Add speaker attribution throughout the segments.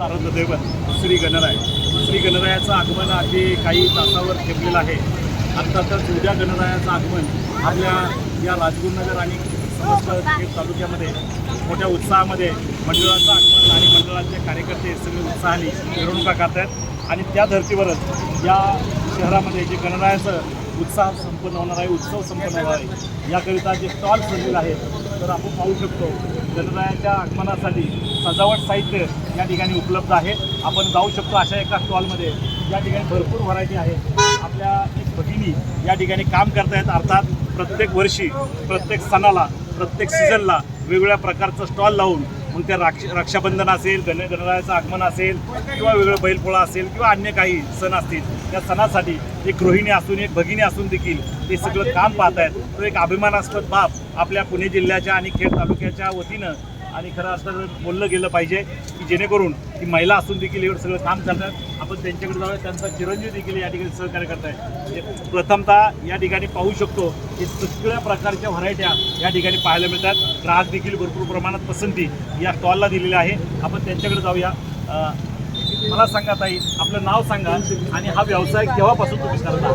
Speaker 1: आराध्य श्री गणराय. श्री गणरायाचं आगमन आधी काही तासावर ठेवलेलं आहे. अर्थातच उद्या गणरायाचं आगमन आपल्या या राजगुरुनगर आणि समस्त तालुक्यामध्ये मोठ्या उत्साहामध्ये मंडळाचं आगमन आणि मंडळाचे कार्यकर्ते सगळे उत्साहाने मिरवणुका करतात आणि त्या धर्तीवरच या शहरामध्ये जे गणरायाचं उत्साह संपन्न होणार आहे उत्सव संपन्न होणार आहे याकरिता जे स्टॉल सजलेले आहेत तर आपण पाहू शकतो गणरायाच्या आगमनासाठी सजावट साहित्य या ठिकाणी उपलब्ध आहे. आपण जाऊ शकतो अशा एका स्टॉलमध्ये या ठिकाणी भरपूर व्हरायटी आहे. आपल्या एक भगिनी या ठिकाणी काम करतायत अर्थात प्रत्येक वर्षी प्रत्येक सणाला प्रत्येक सीझनला वेगवेगळ्या प्रकारचं स्टॉल लावून मग त्या राक्ष रक्षाबंधन असेल गण गणरायाचं आगमन असेल किंवा वेगळं बैलपोळा असेल किंवा अन्य काही सण असतील त्या सणासाठी एक गृहिणी असून एक भगिनी असून देखील ते सगळं काम पाहत आहेत तो एक अभिमानास्पद बाब आपल्या पुणे जिल्ह्याच्या आणि खेड तालुक्याच्या वतीनं आणि खरं असं बोललं गेलं पाहिजे की जेणेकरून की महिला असून देखील एवढं सगळं काम करतात. आपण त्यांच्याकडे जाऊया त्यांचा चिरंजीव देखील या ठिकाणी सहकार्य करताय. म्हणजे प्रथमतः या ठिकाणी पाहू शकतो की सगळ्या प्रकारच्या व्हरायट्या या ठिकाणी पाहायला मिळतात. ग्राहक देखील भरपूर प्रमाणात पसंती या स्टॉलला दिलेली आहे. आपण त्यांच्याकडे जाऊया. मला सांगा ताई आपलं नाव सांगा आणि हा व्यवसाय केव्हापासून तुम्ही करता?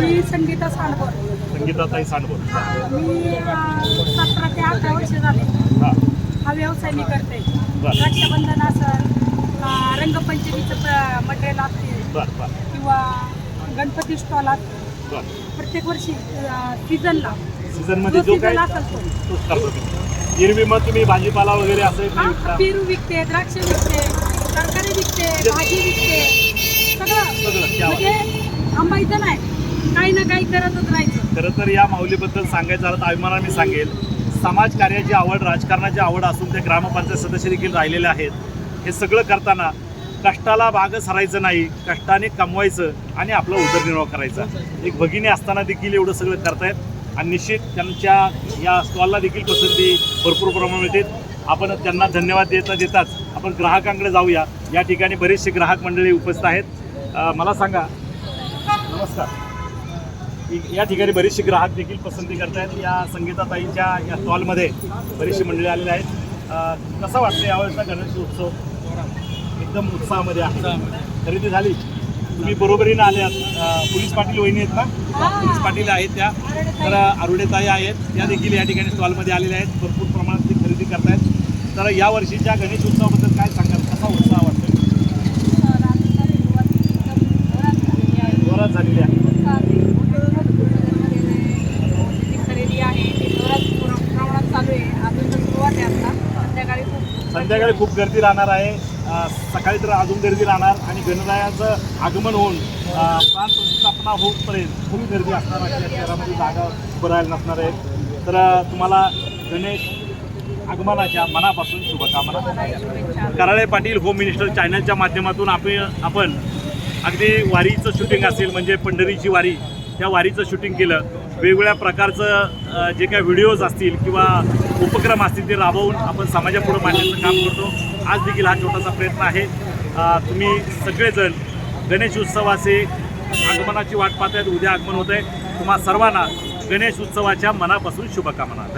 Speaker 2: मी संगीता सांडवर
Speaker 1: संगीताताई सांडवर
Speaker 2: मी अं, सतरा ते अठरा वर्ष झाले.
Speaker 1: हां.
Speaker 2: हा व्यवसाय मी करते. रक्षाबंधन असेल रंगपंचमीचं मटेरियल असते
Speaker 1: बरं बरं.
Speaker 2: किंवा गणपती स्टॉल असतो.
Speaker 1: बरं.
Speaker 2: प्रत्येक वर्षी सीझनला जो
Speaker 1: जो काय
Speaker 2: सीझन
Speaker 1: करतो तुम्ही एरवी मग तुम्ही भाजीपाला वगैरे असं
Speaker 2: पेरू विकते द्राक्ष विकते तरकारी विकते भाजी विकते. सगळं. म्हणजे थांबायचं नाही. काही ना काही करतच राहायचं.
Speaker 1: खरं तर या माऊलीबद्दल सांगायचं झालं तर अभिमानाने सांगेल. समाजकार्याची आवड राजकारणाची आवड असून ते ग्रामपंचायत सदस्य देखील राहिलेले आहेत. हे सगळं करताना कष्टाला भाग सरायचं नाही कष्टाने कमवायचं आणि आपला उदरनिर्वाह करायचा. एक भगिनी असताना देखील एवढं सगळं करतायत आणि निश्चित त्यांच्या या स्टॉलला देखील पसंती भरपूर प्रमाणात मिळते. आपण त्यांना धन्यवाद देता देताच आपण ग्राहकांकडे जाऊया. या ठिकाणी बरेचसे ग्राहक मंडळी उपस्थित आहेत. मला सांगा. नमस्कार. या ठिकाणी बरेचसे ग्राहक देखील पसंती करतायत. या संगीताताईंच्या या स्टॉलमध्ये बरीचशी मंडळी आलेली आहेत. कसा वाटतं यावेळेचा गणेश उत्सव? एकदम उत्साहामध्ये आहे. खरेदी झाली. तुम्ही बरोबरीनं आल्यात अं, पोलीस पाटील वहिनी आहेत ना? पोलीस पाटील आहेत त्या. तर अरुणेताई आहेत. त्या देखील या ठिकाणी स्टॉलमध्ये आलेल्या आहेत. भरपूर प्रमाणात ते खरेदी करतायत. तर या वर्षीच्या गणेश उत्सवाबद्दल काय सांगाल कसा उत्साह वाटतो जोरात झालेली आहे
Speaker 2: खरेदी आहे ती जोरात पुर- प्रमाणात चालू आहे अजून तर सुरुवात आहे आता संध्याकाळी खूप
Speaker 1: संध्याकाळी खूप गर्दी राहणार आहे. सकाळी तर अजून गर्दी राहणार आणि गणरायाचं आगमन होऊन प्राण प्रतिष्ठापना होऊपर्यंत खूप गर्दी असणार आहे. शहरामध्ये जागा भरायला नसणार आहे तर तुम्हाला गणेश आगमनाच्या मनापासून शुभकामना. कराळे पाटील होम मिनिस्टर चॅनलच्या माध्यमातून आपण आपण अगदी वारीचं शूटिंग असेल म्हणजे पंढरीची वारी त्या वारीचं शूटिंग केलं. वेगवेगळ्या प्रकारचं जे काही व्हिडिओज असतील किंवा उपक्रम असतील ते राबवून आपण समाजापुढं मांडण्याचं काम करतो. आज देखील हा छोटासा प्रयत्न आहे. तुम्ही सगळेजण गणेश उत्सवाचे आगमनाची वाट पाहत आहेत उद्या आगमन होत आहे तुम्हा सर्वांना गणेश उत्सवाच्या मनापासून शुभकामना.